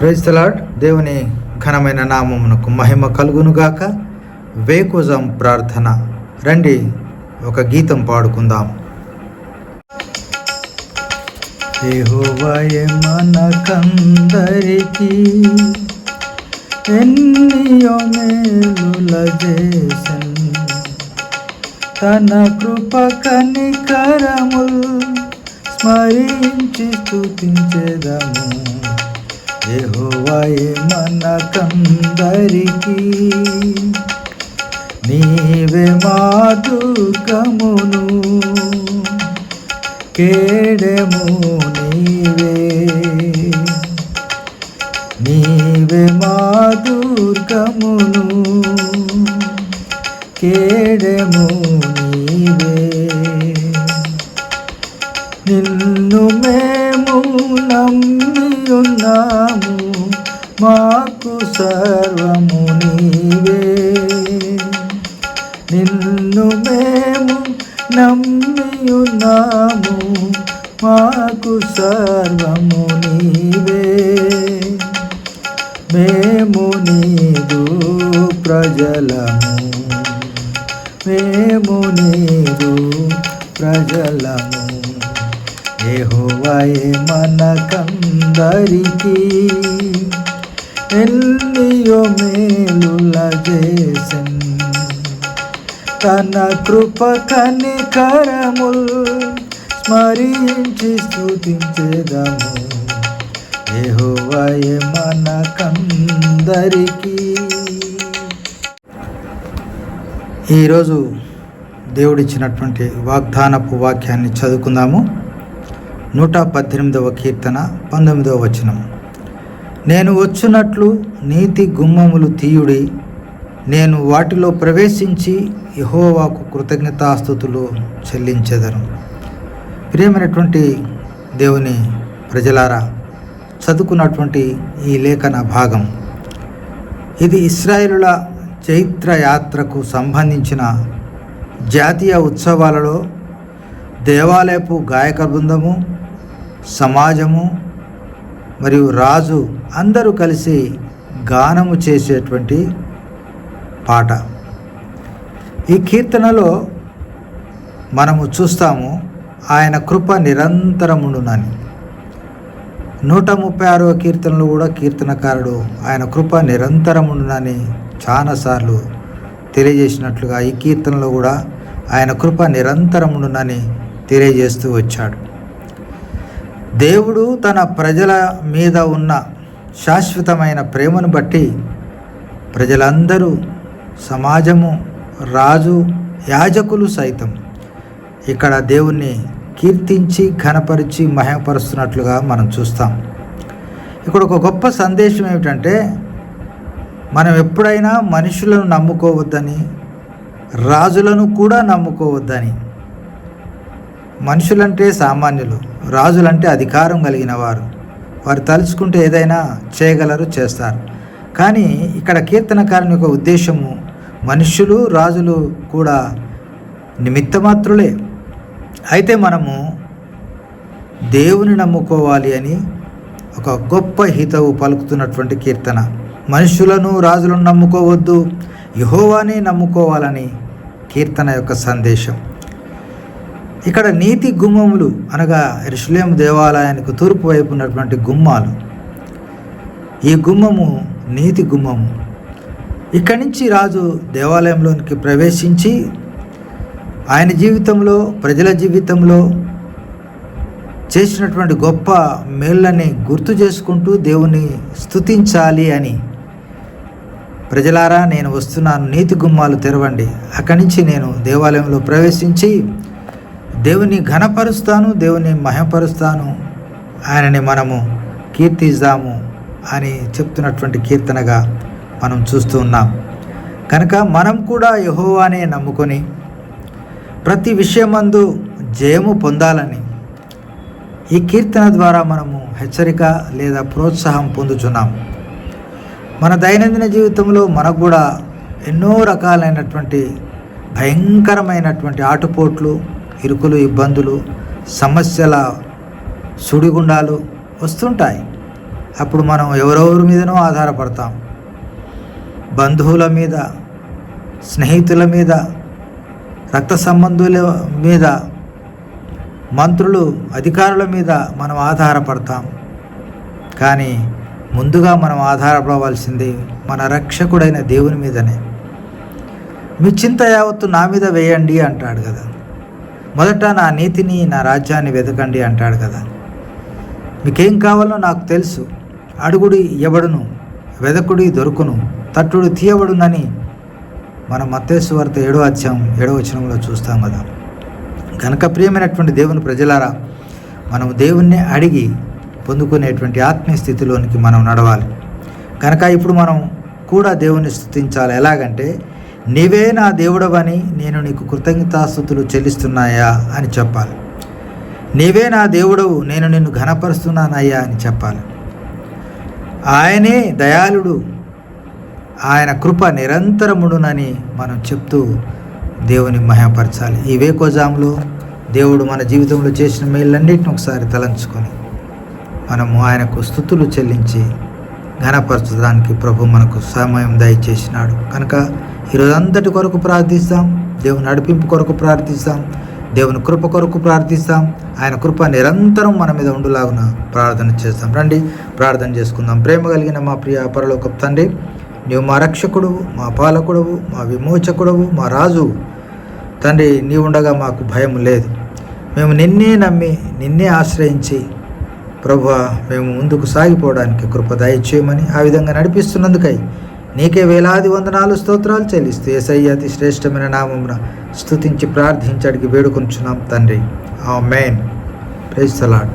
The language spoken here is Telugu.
ప్రైస్తలాడ్ దేవుని ఘనమైన నామమునకు మహిమ కలుగునుగాక. వేకుజం ప్రార్థన. రండి ఒక గీతం పాడుకుందాం. యెహోవాయే ఎన్నియో మేలుల చేసన్. తన కృప కనికరముల్ స్మరించి స్థుతించేదము యెహోవాయే మనకందరికీ. నీవే మా దుఃఖమును కేడము నీవే. నీవే మా దుర్గమును కేడము నీవే. నిన్ను మే నమ్మియున్నాము మాకు సర్వము నీవే. నిన్ను మేము నమ్మియున్నాము మాకు సర్వము నీవే. మేము నీదు ప్రజలము మేము నీదు ప్రజలము. యెహోవాయే మనకందరికీ ఎన్నియో మేలుల చేసన్ తన కృప కనికరముల్ స్మరించి స్తుతించేదము. యెహోవాయే మనకందరికీ. ఈరోజు దేవుడిచ్చినటువంటి వాగ్దానపు వాక్యాన్ని చదువుకుందాము. నూట పద్దెనిమిదవ కీర్తన పంతొమ్మిదవ వచనం. నేను వచ్చినట్లు నీతి గుమ్మములు తీయుడి నేను వాటిలో ప్రవేశించి యహోవాకు కృతజ్ఞతాస్థుతులు చెల్లించెదను. ప్రియమైనటువంటి దేవుని ప్రజలారా చదువుకున్నటువంటి ఈ లేఖన భాగం. ఇది ఇస్రాయేలుల చైత్ర యాత్రకు సంబంధించిన జాతీయ ఉత్సవాలలో దేవాలయపు గాయక బృందము సమాజము మరియు రాజు అందరూ కలిసి గానము చేసేటువంటి పాట. ఈ కీర్తనలో మనము చూస్తాము ఆయన కృప నిరంతరముండునని. నూట ముప్పై ఆరవ కీర్తనలు కూడా కీర్తనకారుడు ఆయన కృప నిరంతరముండునని చాలాసార్లు తెలియజేసినట్లుగా ఈ కీర్తనలో కూడా ఆయన కృప నిరంతరముండునని తెలియజేస్తూ వచ్చాడు. దేవుడు తన ప్రజల మీద ఉన్న శాశ్వతమైన ప్రేమను బట్టి ప్రజలందరూ సమాజము రాజు యాజకులు సైతం ఇక్కడ దేవుణ్ణి కీర్తించి ఘనపరిచి మహిమపరుస్తున్నట్లుగా మనం చూస్తాం. ఇక్కడ ఒక గొప్ప సందేశం ఏమిటంటే మనం ఎప్పుడైనా మనుషులను నమ్ముకోవద్దని రాజులను కూడా నమ్ముకోవద్దని మనుషులంటే సామాన్యులు రాజులంటే అధికారం కలిగిన వారు. వారు తలుచుకుంటే ఏదైనా చేయగలరు చేస్తారు. కానీ ఇక్కడ కీర్తనకారుని యొక్క ఉద్దేశము మనుషులు రాజులు కూడా నిమిత్తమాత్రులే. అయితే మనము దేవుని నమ్ముకోవాలి అని ఒక గొప్ప హితవు పలుకుతున్నటువంటి కీర్తన. మనుషులను రాజులను నమ్ముకోవద్దు యహోవానే నమ్ముకోవాలని కీర్తన యొక్క సందేశం. ఇక్కడ నీతి గుమ్మములు అనగా ఋషులేం దేవాలయానికి తూర్పు వైపు ఉన్నటువంటి గుమ్మాలు. ఈ గుమ్మము నీతి గుమ్మము. ఇక్కడి నుంచి రాజు దేవాలయంలోనికి ప్రవేశించి ఆయన జీవితంలో ప్రజల జీవితంలో చేసినటువంటి గొప్ప మేళ్ళని గుర్తు చేసుకుంటూ దేవుని స్థుతించాలి అని. ప్రజలారా నేను వస్తున్నాను నీతి గుమ్మాలు తెరవండి. అక్కడి నుంచి నేను దేవాలయంలో ప్రవేశించి దేవుని ఘనపరుస్తాను దేవుని మహపరుస్తాను ఆయనని మనము కీర్తిస్తాము అని చెప్తున్నటువంటి కీర్తనగా మనం చూస్తూ ఉన్నాం. కనుక మనం కూడా యహోవానే నమ్ముకొని ప్రతి విషయమందు జయము పొందాలని ఈ కీర్తన ద్వారా మనము హెచ్చరిక లేదా ప్రోత్సాహం పొందుచున్నాం. మన దైనందిన జీవితంలో మనకు కూడా ఎన్నో రకాలైనటువంటి భయంకరమైనటువంటి ఆటుపోట్లు ఇరుకులు ఇబ్బందులు సమస్యల సుడిగుండాలు వస్తుంటాయి. అప్పుడు మనం ఎవరెవరి మీదనో ఆధారపడతాం. బంధువుల మీద స్నేహితుల మీద రక్త సంబంధుల మీద మంత్రులు అధికారుల మీద మనం ఆధారపడతాం. కానీ ముందుగా మనం ఆధారపడవలసింది మన రక్షకుడైన దేవుని మీదనే. మీ చింత యావత్తు నా మీద వేయండి అంటాడు కదా. మొదట నా నీతిని నా రాజ్యాన్ని వెతకండి అంటాడు కదా. మీకేం కావాలో నాకు తెలుసు. అడుగుడి ఎవడును వెదకుడి దొరుకును తట్టుడు తీయబడునని మనం మత్తేశ్వార్త ఏడో అధ్యాయం ఏడో వచనంలో చూస్తాం కదా. కనుక ప్రియమైనటువంటి దేవుని ప్రజలారా మనం దేవుణ్ణి అడిగి పొందుకునేటువంటి ఆత్మీయ స్థితిలోనికి మనం నడవాలి. కనుక ఇప్పుడు మనం కూడా దేవుని స్థుతించాలి. ఎలాగంటే నీవే నా దేవుడవని నేను నీకు కృతజ్ఞతాస్థుతులు చెల్లిస్తున్నాయా అని చెప్పాలి. నీవే నా దేవుడవు నేను నిన్ను ఘనపరుస్తున్నానయ్యా అని చెప్పాలి. ఆయనే దయాళుడు ఆయన కృప నిరంతరముడునని మనం చెప్తూ దేవుని మహపరచాలి ఈ వేకోజాంలో దేవుడు మన జీవితంలో చేసిన మేళ్ళన్నింటిని ఒకసారి తలంచుకొని మనము ఆయనకు స్థుతులు చెల్లించి ఘనపరచడానికి ప్రభు మనకు సమయం దయచేసినాడు. కనుక ఈరోజంతటి కొరకు ప్రార్థిస్తాం. దేవుని నడిపింపు కొరకు ప్రార్థిస్తాం. దేవుని కృప కొరకు ప్రార్థిస్తాం. ఆయన కృప నిరంతరం మన మీద ఉండులాగున ప్రార్థన చేస్తాం. రండి ప్రార్థన చేసుకుందాం. ప్రేమ కలిగిన మా ప్రియ పరలోక తండ్రి నీవు మా రక్షకుడు మా పాలకుడవు మా విమోచకుడవు మా రాజు. తండ్రి నీ ఉండగా మాకు భయం లేదు. మేము నిన్నే నమ్మి నిన్నే ఆశ్రయించి ప్రభు మేము ముందుకు సాగిపోవడానికి కృప దయచేయమని ఆ విధంగా నడిపిస్తున్నందుకై నీకే వేలాది వందనాలు స్తోత్రాలు చెల్లిస్తూ ఏసయ్య అతి శ్రేష్టమైన నామమున స్తుతించి ప్రార్థించడికి వేడుకొంచున్నాం తండ్రి. ఆ మెయిన్ ప్రైజ్ తలాడ్